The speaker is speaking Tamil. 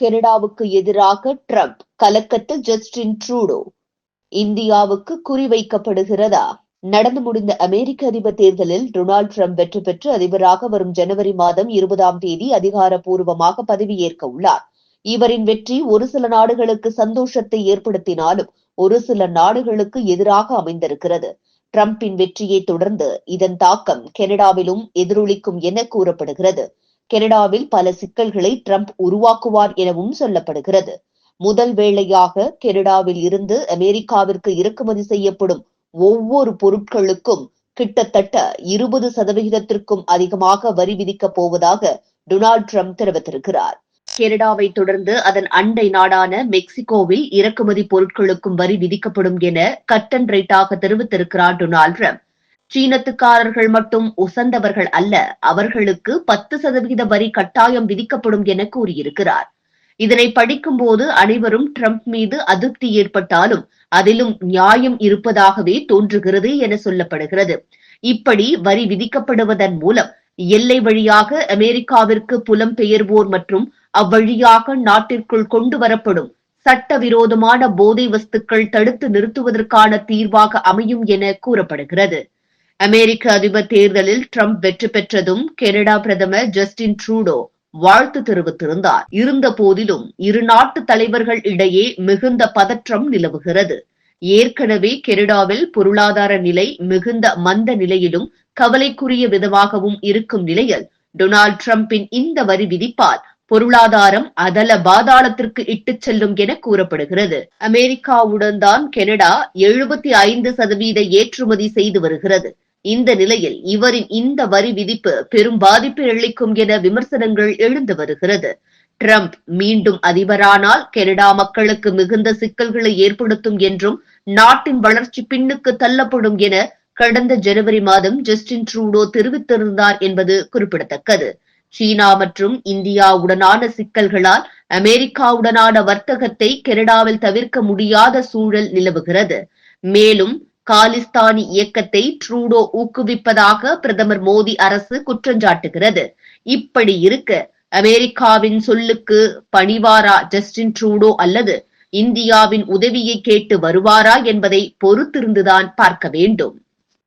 கெனடாவுக்கு எதிராக ட்ரம்ப் கலக்கத்தில் ஜஸ்டின் ட்ரூடோ. இந்தியாவுக்கு குறிவைக்கப்படுகிறதா? நடந்து முடிந்த அமெரிக்க அதிபர் தேர்தலில் டொனால்டு ட்ரம்ப் வெற்றி பெற்று அதிபராக வரும் ஜனவரி மாதம் இருபதாம் தேதி அதிகாரப்பூர்வமாக பதவியேற்க உள்ளார். இவரின் வெற்றி ஒரு சில நாடுகளுக்கு சந்தோஷத்தை ஏற்படுத்தினாலும் ஒரு சில நாடுகளுக்கு எதிராக அமைந்திருக்கிறது. ட்ரம்பின் வெற்றியை தொடர்ந்து இதன் தாக்கம் கனடாவிலும் எதிரொலிக்கும் என கூறப்படுகிறது. கெனடாவில் பல சிக்கல்களை ட்ரம்ப் உருவாக்குவார் எனவும் சொல்லப்படுகிறது. முதல் வேளையாக கெனடாவில் இருந்து அமெரிக்காவிற்கு இறக்குமதி செய்யப்படும் ஒவ்வொரு பொருட்களுக்கும் கிட்டத்தட்ட இருபது சதவிகிதத்திற்கும் அதிகமாக வரி விதிக்கப் போவதாக டொனால்ட் ட்ரம்ப் தெரிவித்திருக்கிறார். கெனடாவை தொடர்ந்து அதன் அண்டை நாடான மெக்சிகோவில் இறக்குமதி பொருட்களுக்கும் வரி விதிக்கப்படும் என கட்டன் ரைட்டாக தெரிவித்திருக்கிறார் டொனால்ட் ட்ரம்ப். சீனத்துக்காரர்கள் மட்டும் உசந்தவர்கள் அல்ல அவர்களுக்கு பத்து சதவிகித வரி கட்டாயம் விதிக்கப்படும் என கூறியிருக்கிறார். இதனை படிக்கும்போது அனைவரும் ட்ரம்ப் மீது அதிருப்தி ஏற்பட்டாலும் அதிலும் நியாயம் இருப்பதாகவே தோன்றுகிறது என சொல்லப்படுகிறது. இப்படி வரி விதிக்கப்படுவதன் மூலம் எல்லை வழியாக அமெரிக்காவிற்கு புலம்பெயர்வோர் மற்றும் அவ்வழியாக நாட்டிற்குள் கொண்டு வரப்படும் சட்டவிரோதமான போதை வஸ்துக்கள் தடுத்து நிறுத்துவதற்கான தீர்வாக அமையும் என கூறப்படுகிறது. அமெரிக்க அதிபர் தேர்தலில் ட்ரம்ப் வெற்றி பெற்றதும் கனடா பிரதமர் ஜஸ்டின் ட்ரூடோ வாழ்த்து தெரிவித்திருந்தார். இருந்த போதிலும் இரு நாட்டு தலைவர்கள் இடையே மிகுந்த பதற்றம் நிலவுகிறது. ஏற்கனவே கெனடாவில் பொருளாதார நிலை மிகுந்த மந்த நிலையிலும் கவலைக்குரிய விதமாகவும் இருக்கும் நிலையில் டொனால்ட் டிரம்பின் இந்த வரி விதிப்பால் பொருளாதாரம் அதல பாதாளத்திற்கு இட்டுச் செல்லும் என கூறப்படுகிறது. அமெரிக்காவுடன் தான் கெனடா எழுபத்தி ஐந்து சதவீத ஏற்றுமதி செய்து வருகிறது. இந்த நிலையில் இவரின் இந்த வரி விதிப்பு பெரும் பாதிப்பை அளிக்கும் என விமர்சனங்கள் எழுந்து வருகிறது. ட்ரம்ப் மீண்டும் அதிபரானால் கனடா மக்களுக்கு மிகுந்த சிக்கல்களை ஏற்படுத்தும் என்றும் நாட்டின் வளர்ச்சி பின்னுக்கு தள்ளப்படும் என கடந்த ஜனவரி மாதம் ஜஸ்டின் ட்ரூடோ தெரிவித்திருந்தார் என்பது குறிப்பிடத்தக்கது. சீனா மற்றும் இந்தியாவுடனான சிக்கல்களால் அமெரிக்காவுடனான வர்த்தகத்தை கனடாவில் தவிர்க்க முடியாத சூழல் நிலவுகிறது. மேலும் காலிஸ்தானி இயக்கத்தை ட்ரூடோ ஊக்குவிப்பதாக பிரதமர் மோடி அரசு குற்றஞ்சாட்டுகிறது. இப்படி இருக்க அமெரிக்காவின் சொல்லுக்கு பணிவாரா ஜஸ்டின் ட்ரூடோ அல்லது இந்தியாவின் உதவியை கேட்டு வருவாரா என்பதை பொறுத்திருந்துதான் பார்க்க வேண்டும்.